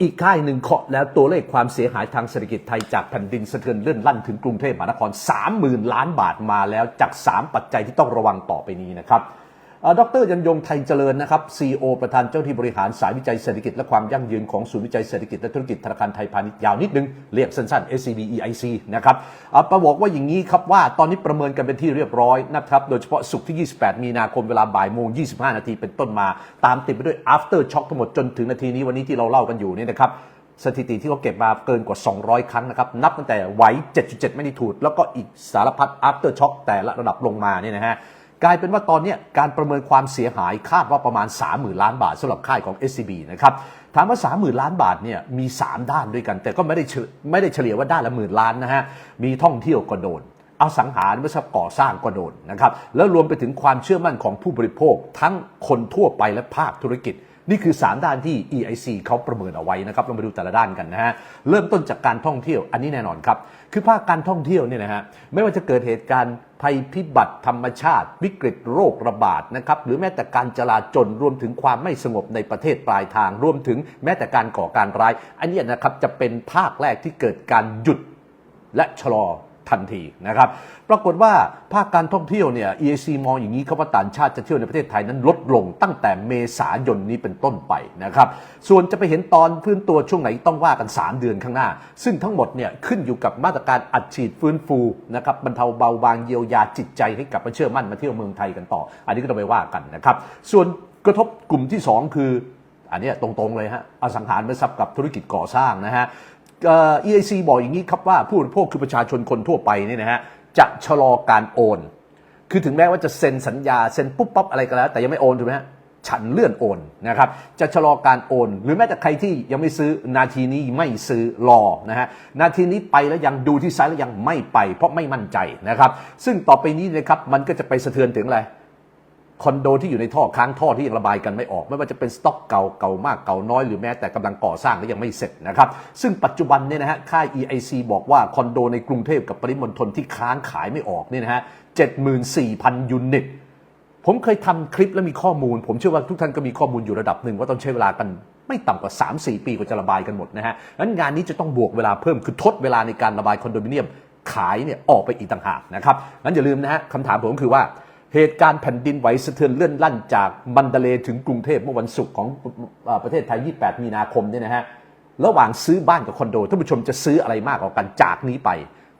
อีกค่ายหนึ่งเคาะแล้วตัวเลขความเสียหายทางเศรษฐกิจไทยจากแผ่นดินสะเทือนเลื่อนลั่นถึงกรุงเทพมหานคร 30,000 ล้านบาทมาแล้วจาก 3 ปัจจัยที่ต้องระวังต่อไปนี้นะครับ ดรยันยงไทยเจริญนะครับ CEO ประธานเจ้าที่บริหารสายวิจัยเศรษฐกิจและความยั่งยืนของศูนย์วิจัยเศรษฐกิจและธุรกิจธนาคารไทยพาณิชย์ยาวนิดนึง เรียกสั้นๆ SCB EIC นะครับอ่อประบอกว่าอย่างนี้ครับว่าตอนนี้ประเมินกันเป็นที่เรียบร้อยนะครับ โดยเฉพาะสุกที่ 28 มีนาคมเวลาบ่ายโมง 25 นาทีเป็นต้นมา ตามติดไปด้วย after shock ทั้งหมดจนถึงนาทีนี้วันนี้ที่เราเล่ากันอยู่เนี่ยนะครับสถิติที่เขาเก็บมาเกินกว่า 200 ครั้งนะครับ นับตั้งแต่ไหว 7.7 ไม่ได้ถูดแล้วก็อีกสารพัด after shock แต่ละระดับลงมาเนี่ยนะฮะ กลายเป็นว่าตอนนี้การประเมินความเสียหายคาดว่าประมาณ 30,000 ล้านบาทสำหรับค่ายของ SCB นะครับถามว่า 30,000 ล้านบาทเนี่ยมี 3 ด้านด้วยกัน แต่ก็ไม่ได้ไม่ได้เฉลี่ยว่าด้านละหมื่นล้านนะฮะมีท่องเที่ยวก็โดนเอาสังหารไม่ใช่ก่อสร้างก็โดนนะครับแล้วรวมไปถึงความเชื่อมั่นของผู้บริโภคทั้งคนทั่วไปและภาคธุรกิจ นี่คือ 3 ด้านที่ EIC เขาประเมินเอาไว้นะครับเรามาดูแต่ละด้านกันนะฮะเริ่มต้นจากการท่องเที่ยวอันนี้แน่นอนครับ คือภาคการท่องเที่ยวเนี่ยนะฮะไม่ว่าจะเกิดเหตุการณ์ภัยพิบัติธรรมชาติ วิกฤตโรคระบาดนะครับหรือแม้แต่การจลาจลรวมถึงความไม่สงบในประเทศปลายทาง รวมถึงแม้แต่การก่อการร้าย อันนี้นะครับจะเป็นภาคแรกที่เกิดการหยุดและชะลอ ทันทีนะครับปรากฏว่าภาคการท่องเที่ยวเนี่ย EAC มองอย่างนี้ครับว่าต่างชาติจะเที่ยวในประเทศไทยนั้นลดลงตั้งแต่เมษายนนี้เป็นต้นไปนะครับส่วนจะไปเห็นตอนฟื้นตัวช่วงไหนต้องว่ากัน 3 เดือนข้างหน้า ซึ่งทั้งหมดเนี่ยขึ้นอยู่กับมาตรการอัดฉีดฟื้นฟูนะครับบรรเทาเบาบางเยียวยาจิตใจให้กลับมาเชื่อมั่นมาเที่ยวเมืองไทยกันต่อ อันนี้ก็ต้องไปว่ากันนะครับส่วนกระทบกลุ่มที่ 2 คืออันนี้ตรงๆเลยฮะอสังหาริมทรัพย์กับธุรกิจก่อสร้างนะฮะ เอ่อ EIC บอกอย่างนี้ครับว่าผู้บริโภคคือประชาชนคนทั่วไปเนี่ยนะฮะจะชะลอการโอน คือถึงแม้ว่าจะเซ็นสัญญาเซ็นปุ๊บปั๊บอะไรก็แล้ว แต่ยังไม่โอนถูกไหมฮะฉันเลื่อนโอนนะครับจะชะลอการโอน หรือแม้แต่ใครที่ยังไม่ซื้อนาทีนี้ไม่ซื้อรอนะฮะนาทีนี้ไปแล้วยังดูที่ไซต์แล้วยังไม่ไป เพราะไม่มั่นใจนะครับซึ่งต่อไปนี้นะครับมันก็จะไปสะเทือนถึงอะไร คอนโดที่อยู่ในท่อค้างท่อที่ยังระบายกันไม่ออก ไม่ว่าจะเป็นสต็อกเก่าเก่ามากเก่าน้อยหรือแม้แต่กำลังก่อสร้างก็ยังไม่เสร็จนะครับซึ่งปัจจุบันเนี่ยนะฮะค่าย EIC บอกว่าคอนโดในกรุงเทพกับปริมณฑลที่ค้างขายไม่ออกเนี่ยนะฮะ74,000 ยูนิตผมเคยทำคลิปแล้วมีข้อมูล ผมเชื่อว่าทุกท่านก็มีข้อมูลอยู่ระดับหนึ่งว่าต้องใช้เวลากันไม่ต่ำกว่า 3-4 ปีกว่าจะระบายกันหมดนะฮะงั้นงานนี้จะต้องบวกเวลาเพิ่มคือทดเวลาในการระบายคอนโดมิเนียมขายเนี่ยออกไปอีกต่างหากนะครับงั้นอย่าลืมนะฮะคำถามผมคือว่า เหตุการณ์แผ่นดินไหวสะเทือนเลื่อนลั่นจากมันเดเลถึงกรุงเทพเมื่อวันศุกร์ของประเทศไทย 28 มีนาคมเนี่ยนะฮะระหว่างซื้อบ้านกับคอนโดท่านผู้ชมจะซื้ออะไรมากกว่ากันจากนี้ไป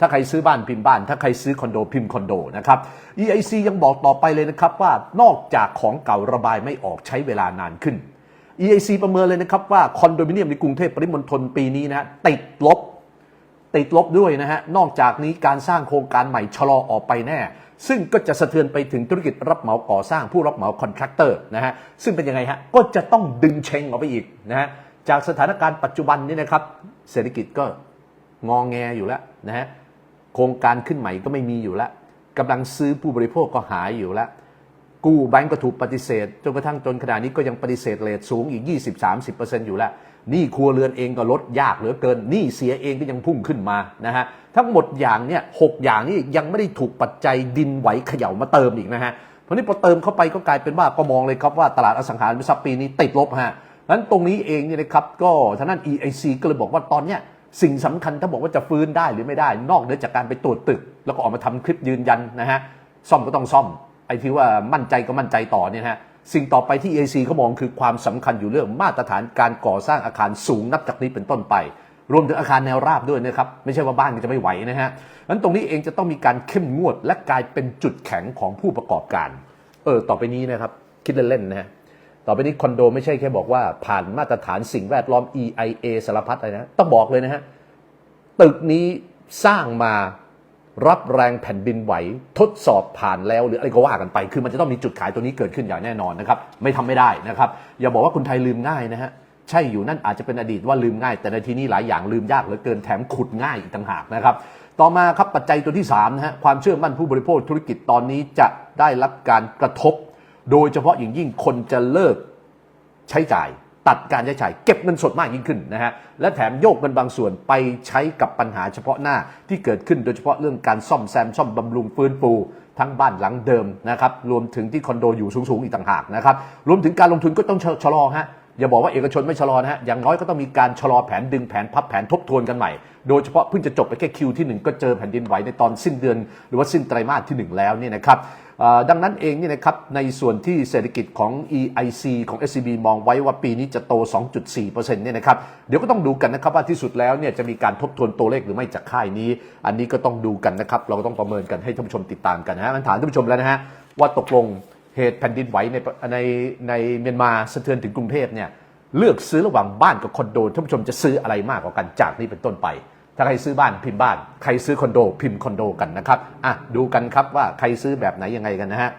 ถ้าใครซื้อบ้านพิมพ์บ้าน ถ้าใครซื้อคอนโดพิมพ์คอนโดนะครับ EIC ยังบอกต่อไปเลยนะครับว่านอกจากของเก่าระบายไม่ออกใช้เวลานานขึ้น EIC ประเมินเลยนะครับว่าคอนโดมิเนียมในกรุงเทพปริมณฑลปีนี้นะฮะติดลบติดลบด้วยนะฮะนอกจากนี้การสร้างโครงการใหม่ชะลอออกไปแน่ ซึ่งก็จะสะเทือนไปถึงธุรกิจรับเหมาก่อสร้างผู้รับเหมาคอนแทคเตอร์นะฮะซึ่งเป็นยังไงฮะก็จะต้องดึงเชงออกไปอีกนะฮะจากสถานการณ์ปัจจุบันนี้นะครับ เศรษฐกิจก็งองแงอยู่แล้วนะฮะโครงการขึ้นใหม่ก็ไม่มีอยู่แล้วกำลังซื้อผู้บริโภคก็หายอยู่แล้ว กู้แบงก์ก็ถูกปฏิเสธจนกระทั่งจนขณะนี้ก็ยังปฏิเสธเลทสูงอีก 20-30%อยู่แล้ว นี้ครัวเรือนเองก็ลดยากเหลือเกินนี้เสียเองก็ยังพุ่งขึ้นมานะฮะทั้งหมดอย่างเนี่ยหกอย่างนี้ยังไม่ได้ถูกปัจจัยดินไหวเขย่ามาเติมอีกนะฮะเพราะนี้พอเติมเข้าไปก็กลายเป็นว่าก็มองเลยครับว่าตลาดอสังหาริมทรัพย์ปีนี้ติดลบฮะนั้นตรงนี้เองเนี่ยนะครับก็ทางด้น EIC ก็เลยบอกว่าตอนเนี้ยสิ่งสำคัญถ้าบอกว่าจะฟื้นได้หรือไม่ได้ นอกเหนือจากการไปตรวจตึก แล้วก็ออกมาทำคลิปยืนยันนะฮะซ่อมก็ต้องซ่อมไอ้ที่ว่ามั่นใจก็มั่นใจต่อเนี่ยนะฮะ สิ่งต่อไปที่ AC เขามองคือความสำคัญอยู่เรื่องมาตรฐานการก่อสร้างอาคารสูงนับจากนี้เป็นต้นไป รวมถึงอาคารแนวราบด้วยนะครับ ไม่ใช่ว่าบ้านจะไม่ไหวนะฮะนั้นตรงนี้เองจะต้องมีการเข้มงวด และกลายเป็นจุดแข็งของผู้ประกอบการ เออต่อไปนี้นะครับ คิดเล่นๆนะฮะต่อไปนี้คอนโดไม่ใช่แค่บอกว่าผ่านมาตรฐานสิ่งแวดล้อม EIA สารพัดอะไรนะต้องบอกเลยนะฮะตึกนี้สร้างมา รับแรงแผ่นดินไหว ทดสอบผ่านแล้วหรืออะไรก็ว่ากันไป คือมันจะต้องมีจุดขายตัวนี้เกิดขึ้นอย่างแน่นอนนะครับไม่ทำไม่ได้นะครับอย่าบอกว่าคนไทยลืมง่ายนะฮะใช่อยู่นั่นอาจจะเป็นอดีตว่าลืมง่าย แต่ในที่นี้หลายอย่างลืมยากเหลือเกินแถมขุดง่ายอีกต่างหากนะครับต่อมาครับปัจจัยตัวที่3นะฮะความเชื่อมั่นผู้บริโภคธุรกิจตอนนี้จะได้รับการกระทบ โดยเฉพาะอย่างยิ่งคนจะเลิกใช้จ่าย ตัดการใช้จ่ายเก็บเงินสดมากยิ่งขึ้นนะฮะและแถมโยกเงินบางส่วนไปใช้กับปัญหาเฉพาะหน้าที่เกิดขึ้นโดยเฉพาะเรื่องการซ่อมแซมซ่อมบำรุงฟื้นฟูทั้งบ้านหลังเดิมนะครับรวมถึงที่คอนโดอยู่สูงๆอีกต่างหากนะครับรวมถึงการลงทุนก็ต้องชะชะลอฮะ อย่าบอกว่าเอกชนไม่ชะลอนะฮะ อย่างน้อยก็ต้องมีการชะลอแผนดึงแผนพับแผนทบทวนกันใหม่ โดยเฉพาะเพิ่งจะจบไปแค่คิวที่หนึ่งก็เจอแผ่นดินไหวในตอนสิ้นเดือน หรือว่าสิ้นไตรมาสที่หนึ่งแล้วเนี่ยนะครับดังนั้นเองเนี่ยนะครับในส่วนที่เศรษฐกิจของ EIC ของ SCB มองไว้ว่าปีนี้จะโต 2.4%เนี่ยนะครับเดี๋ยวก็ต้องดูกันนะครับว่าที่สุดแล้วเนี่ยจะมีการทบทวนตัวเลขหรือไม่จากค่ายนี้ อันนี้ก็ต้องดูกันนะครับเราก็ต้องประเมินกันให้ท่านผู้ชมติดตามกันนะฮะมันถามท่านผู้ชมแล้วนะฮะว่าตกลง เหตุแผ่นดินไหวในในในเมียนมาสะเทือนถึงกรุงเทพเนี่ยเลือกซื้อระหว่างบ้านกับคอนโดท่านผู้ชมจะซื้ออะไรมากกว่ากันจากนี้เป็นต้นไป ถ้าใครซื้อบ้านพิมพ์บ้าน ใครซื้อคอนโดพิมพ์คอนโดกันนะครับอะดูกันครับว่าใครซื้อแบบไหนยังไงกันนะฮะ